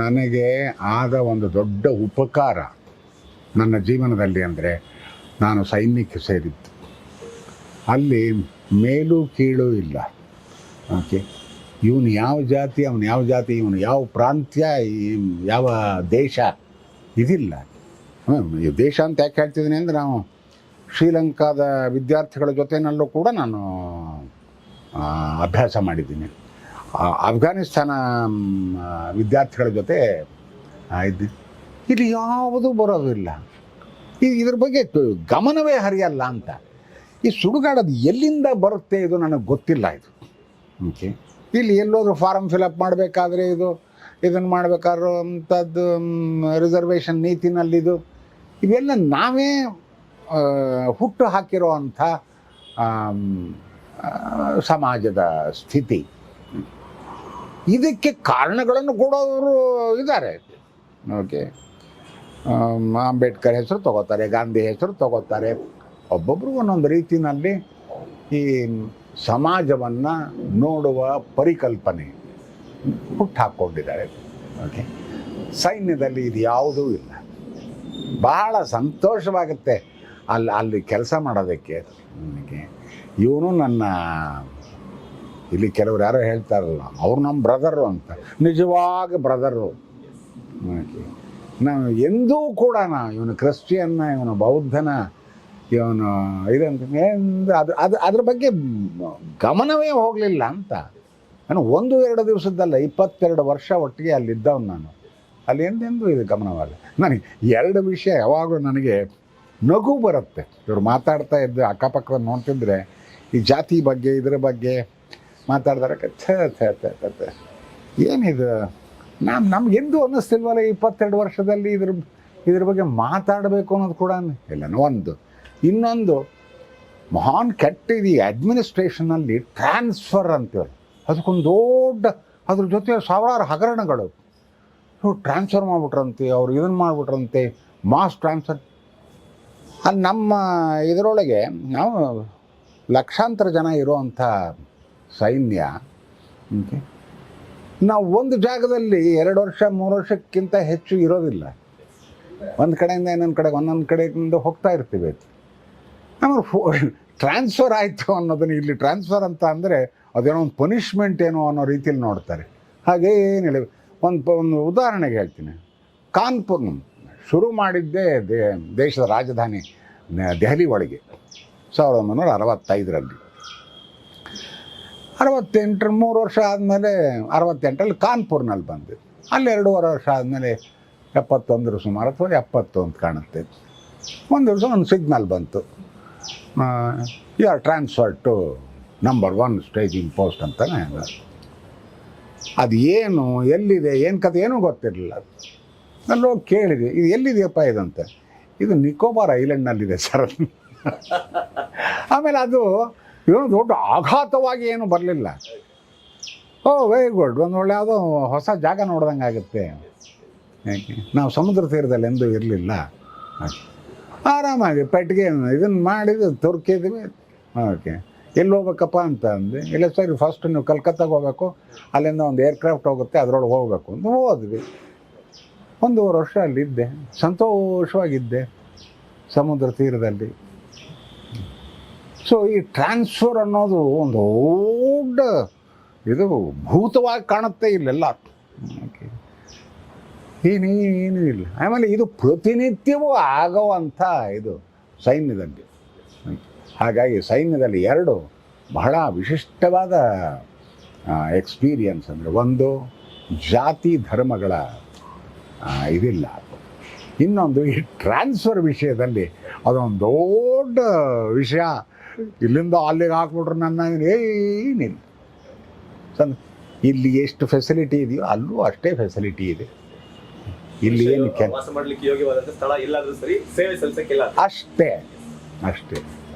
ನನಗೆ ಆದ ಒಂದು ದೊಡ್ಡ ಉಪಕಾರ ನನ್ನ ಜೀವನದಲ್ಲಿ ಅಂದರೆ ನಾನು ಸೈನ್ಯಕ್ಕೆ ಸೇರಿದ್ದು. ಅಲ್ಲಿ ಮೇಲು ಕೀಳು ಇಲ್ಲ. ಓಕೆ ಇವನು ಯಾವ ಜಾತಿ, ಅವನು ಯಾವ ಜಾತಿ, ಇವನು ಯಾವ ಪ್ರಾಂತ್ಯ ಯಾವ ದೇಶ ಇದಿಲ್ಲ. ದೇಶ ಅಂತ ಯಾಕೆ ಹೇಳ್ತಿದ್ದೀನಿ ಅಂದರೆ ನಾವು ಶ್ರೀಲಂಕಾದ ವಿದ್ಯಾರ್ಥಿಗಳ ಜೊತೆನಲ್ಲೂ ಕೂಡ ನಾನು ಅಭ್ಯಾಸ ಮಾಡಿದ್ದೀನಿ. ಅಫ್ಘಾನಿಸ್ತಾನ ವಿದ್ಯಾರ್ಥಿಗಳ ಜೊತೆ ಇದ್ದೆ ಇಲ್ಲಿ ಯಾವುದೂ ಬರೋದಿಲ್ಲ ಇದ್ರ ಬಗ್ಗೆ ಗಮನವೇ ಹರಿಯಲ್ಲ ಅಂತ. ಈ ಸುಡುಗಾಡೋದು ಎಲ್ಲಿಂದ ಬರುತ್ತೆ ಇದು ನನಗೆ ಗೊತ್ತಿಲ್ಲ ಇದು. ಓಕೆ. ಇಲ್ಲಿ ಎಲ್ಲೋದ್ರೂ ಫಾರಮ್ ಫಿಲಪ್ ಮಾಡಬೇಕಾದ್ರೆ ಇದು ಇದನ್ನು ಮಾಡಬೇಕಾದ್ರೂ ಅಂಥದ್ದು ರಿಸರ್ವೇಷನ್ ನೀತಿನಲ್ಲಿದು. ಇವೆಲ್ಲ ನಾವೇ ಹುಟ್ಟು ಹಾಕಿರೋ ಅಂಥ ಸಮಾಜದ ಸ್ಥಿತಿ. ಇದಕ್ಕೆ ಕಾರಣಗಳನ್ನು ಕೊಡೋರು ಇದ್ದಾರೆ. ಓಕೆ ಅಂಬೇಡ್ಕರ್ ಹೆಸರು ತಗೋತಾರೆ, ಗಾಂಧಿ ಹೆಸರು ತಗೋತಾರೆ. ಒಬ್ಬೊಬ್ರು ಒಂದೊಂದು ರೀತಿಯಲ್ಲಿ ಈ ಸಮಾಜವನ್ನು ನೋಡುವ ಪರಿಕಲ್ಪನೆ ಹುಟ್ಟಾಕೊಂಡಿದ್ದಾರೆ. ಓಕೆ ಸೈನ್ಯದಲ್ಲಿ ಇದು ಯಾವುದೂ ಇಲ್ಲ. ಬಹಳ ಸಂತೋಷವಾಗುತ್ತೆ ಅಲ್ಲಿ ಅಲ್ಲಿ ಕೆಲಸ ಮಾಡೋದಕ್ಕೆ. ಇವನು ನನ್ನ ಇಲ್ಲಿ ಕೆಲವ್ರು ಯಾರೋ ಹೇಳ್ತಾರಲ್ಲ, ಅವ್ರು ನಮ್ಮ ಬ್ರದರು ಅಂತ. ನಿಜವಾಗಿ ಬ್ರದರು ನಾನು ಎಂದೂ ಕೂಡ ನಾ ಇವನು ಕ್ರಿಶ್ಚಿಯನ್ನ, ಇವನು ಬೌದ್ಧನ, ಇವನು ಇದಂತ ಅದು ಅದು ಅದ್ರ ಬಗ್ಗೆ ಗಮನವೇ ಹೋಗಲಿಲ್ಲ ಅಂತ. ನಾನು ಒಂದು ಎರಡು ದಿವಸದ್ದಲ್ಲ, ಇಪ್ಪತ್ತೆರಡು ವರ್ಷ ಒಟ್ಟಿಗೆ ಅಲ್ಲಿದ್ದವನು ನಾನು. ಅಲ್ಲಿ ಎಂದೆಂದೂ ಇದು ಗಮನವಾಗಲಿ ನನಗೆ ಎರಡು ವಿಷಯ ಯಾವಾಗಲೂ ನನಗೆ ನಗು ಬರುತ್ತೆ. ಇವರು ಮಾತಾಡ್ತಾ ಇದ್ದು ಅಕ್ಕಪಕ್ಕ ನೋಡ್ತಿದ್ರೆ, ಈ ಜಾತಿ ಬಗ್ಗೆ, ಇದ್ರ ಬಗ್ಗೆ ಮಾತಾಡ್ತಾರೆ ಛೇ ಛೇ ಛೇ ಛೇ. ಏನಿದು? ನಮ್ಮ ನಮ್ಗೆ ಎಂದೂ ಅನ್ನಿಸ್ತಿಲ್ವಲ್ಲ ಇಪ್ಪತ್ತೆರಡು ವರ್ಷದಲ್ಲಿ ಇದ್ರ ಇದ್ರ ಬಗ್ಗೆ ಮಾತಾಡಬೇಕು ಅನ್ನೋದು ಕೂಡ ಇಲ್ಲ ಒಂದು. ಇನ್ನೊಂದು, ಮಹಾನ್ ಕೆಟ್ಟ ಇದು ಅಡ್ಮಿನಿಸ್ಟ್ರೇಷನಲ್ಲಿ ಟ್ರಾನ್ಸ್ಫರ್ ಅಂತೇಳಿ. ಅದಕ್ಕೊಂದು ದೊಡ್ಡ, ಅದ್ರ ಜೊತೆ ಸಾವಿರಾರು ಹಗರಣಗಳು. ಟ್ರಾನ್ಸ್ಫರ್ ಮಾಡ್ಬಿಟ್ರಂತೆ, ಅವ್ರು ಇದನ್ನು ಮಾಡ್ಬಿಟ್ರಂತೆ ಮಾಸ್ ಟ್ರಾನ್ಸ್ಫರ್ ಅಲ್ಲಿ ನಮ್ಮ ಇದರೊಳಗೆ, ನಾವು ಲಕ್ಷಾಂತರ ಜನ ಇರುವಂಥ ಸೈನ್ಯ. ನಾವು ಒಂದು ಜಾಗದಲ್ಲಿ ಎರಡು ವರ್ಷ ಮೂರು ವರ್ಷಕ್ಕಿಂತ ಹೆಚ್ಚು ಇರೋದಿಲ್ಲ. ಒಂದು ಕಡೆಯಿಂದ ಇನ್ನೊಂದು ಕಡೆಗೆ ಒಂದೊಂದು ಕಡೆಯಿಂದ ಹೋಗ್ತಾ ಇರ್ತೀವಿ. ಆಮೇಲೆ ಫೋ ಟ್ರಾನ್ಸ್ಫರ್ ಆಯಿತು ಅನ್ನೋದನ್ನು ಇಲ್ಲಿ ಟ್ರಾನ್ಸ್ಫರ್ ಅಂತ ಅಂದರೆ ಅದೇನೋ ಒಂದು ಪನಿಷ್ಮೆಂಟ್ ಏನೋ ಅನ್ನೋ ರೀತಿಯಲ್ಲಿ ನೋಡ್ತಾರೆ. ಹಾಗೇ ಏನಿಲ್ಲ ಒಂದು ಪ- ಒಂದು ಉದಾಹರಣೆಗೆ ಹೇಳ್ತೀನಿ. ಕಾನ್ಪುರ್ ಶುರು ಮಾಡಿದ್ದೇ ದೇ ದೇಶದ ರಾಜಧಾನಿ ದೆಹಲಿ ಒಳಗೆ ಸಾವಿರದ ಒಂಬೈನೂರ ಅರವತ್ತೈದರಲ್ಲಿ. ಅರವತ್ತೆಂಟರ ಮೂರು ವರ್ಷ ಆದಮೇಲೆ, ಅರವತ್ತೆಂಟರಲ್ಲಿ ಕಾನ್ಪುರ್ನಲ್ಲಿ ಬಂದೆ. ಅಲ್ಲಿ ಎರಡೂವರೆ ವರ್ಷ ಆದಮೇಲೆ ಎಪ್ಪತ್ತೊಂದರ ಸುಮಾರು ಅಥವಾ ಎಪ್ಪತ್ತು ಅಂತ ಕಾಣುತ್ತೆ. ಒಂದು ದಿವಸ ಒಂದು ಸಿಗ್ನಲ್ ಬಂತು. You are transfer to number one staging post ಅಂತಲೇ ಅದು ಏನು, ಎಲ್ಲಿದೆ, ಏನು ಕತೆ, ಏನೂ ಗೊತ್ತಿರಲಿಲ್ಲ. ಅಲ್ಲಿ ಹೋಗಿ ಕೇಳಿದೆ, ಇದು ಎಲ್ಲಿದೆಯಪ್ಪ ಇದಂತೆ. ಇದು ನಿಕೋಬಾರ್ ಐಲ್ಯಾಂಡ್ನಲ್ಲಿದೆ ಸರ್. ಆಮೇಲೆ ಅದು ಏನೋ ದೊಡ್ಡ ಆಘಾತವಾಗಿ ಏನು ಬರಲಿಲ್ಲ. ಓ ವೆರಿ ಗುಡ್ ಒಂದು ಒಳ್ಳೆ ಯಾವುದೋ ಹೊಸ ಜಾಗ ನೋಡ್ದಂಗೆ ಆಗುತ್ತೆ. ಯಾಕೆ? ನಾವು ಸಮುದ್ರ ತೀರದಲ್ಲಿ ಎಂದೂ ಇರಲಿಲ್ಲ. ಆರಾಮಾಗಿ ಪೆಟ್ಟಿಗೆ ಇದನ್ನು ಮಾಡಿದ್ದು ತುರ್ಕಿದ್ವಿ ಓಕೆ. ಎಲ್ಲಿ ಹೋಗ್ಬೇಕಪ್ಪ ಅಂತ ಅಂದೆ. ಇಲ್ಲ, ಸರಿ ಫಸ್ಟ್ ನೀವು ಕಲ್ಕತ್ತಾಗೆ ಹೋಗ್ಬೇಕು. ಅಲ್ಲಿಂದ ಒಂದು ಏರ್ಕ್ರಾಫ್ಟ್ ಹೋಗುತ್ತೆ, ಅದರೊಳಗೆ ಹೋಗ್ಬೇಕು ಅಂತ ಹೋದ್ವಿ. ಒಂದು ವರ್ಷ ಅಲ್ಲಿದ್ದೆ. ಸಂತೋಷವಾಗಿದ್ದೆ ಸಮುದ್ರ ತೀರದಲ್ಲಿ. ಸೊ ಈ ಟ್ರಾನ್ಸ್ಫರ್ ಅನ್ನೋದು ಒಂದು ದೊಡ್ಡ ಇದು ಭೂತವಾಗಿ ಕಾಣುತ್ತೆ ಇಲ್ಲೆಲ್ಲ. ಏನೇನೂ ಇಲ್ಲ. ಆಮೇಲೆ ಇದು ಪ್ರತಿನಿತ್ಯವೂ ಆಗುವಂಥ ಇದು ಸೈನ್ಯದಲ್ಲಿ. ಹಾಗಾಗಿ ಸೈನ್ಯದಲ್ಲಿ ಎರಡು ಬಹಳ ವಿಶಿಷ್ಟವಾದ ಎಕ್ಸ್ಪೀರಿಯನ್ಸ್ ಅಂದರೆ ಒಂದು ಜಾತಿ ಧರ್ಮಗಳ ಇದಿಲ್ಲ. ಇನ್ನೊಂದು ಈ ಟ್ರಾನ್ಸ್ಫರ್ ವಿಷಯದಲ್ಲಿ ಅದೊಂದು ದೊಡ್ಡ ವಿಷಯ. ಇಲ್ಲಿಂದ ಅಲ್ಲಿಗೆ ಹಾಕ್ಬಿಟ್ರೆ ನನ್ನ ಏನಿಲ್ಲ ಸಣ್ಣ ಇಲ್ಲಿ ಎಷ್ಟು ಫೆಸಿಲಿಟಿ ಇದೆಯೋ ಅಲ್ಲೂ ಅಷ್ಟೇ ಫೆಸಿಲಿಟಿ ಇದೆ. ಇಲ್ಲಿ ಏನು ಕೆಲಸ ಮಾಡ್ಲಿಕ್ಕೆ ಯೋಗ್ಯವಾದಂತ ಸ್ಥಳ ಎಲ್ಲಾದ್ರೂ ಸರಿ ಸೇವೆ ಸಲ್ಲಿಸಕ್ಕಿಲ್ಲ ಅಷ್ಟೇ ಅಷ್ಟೇ.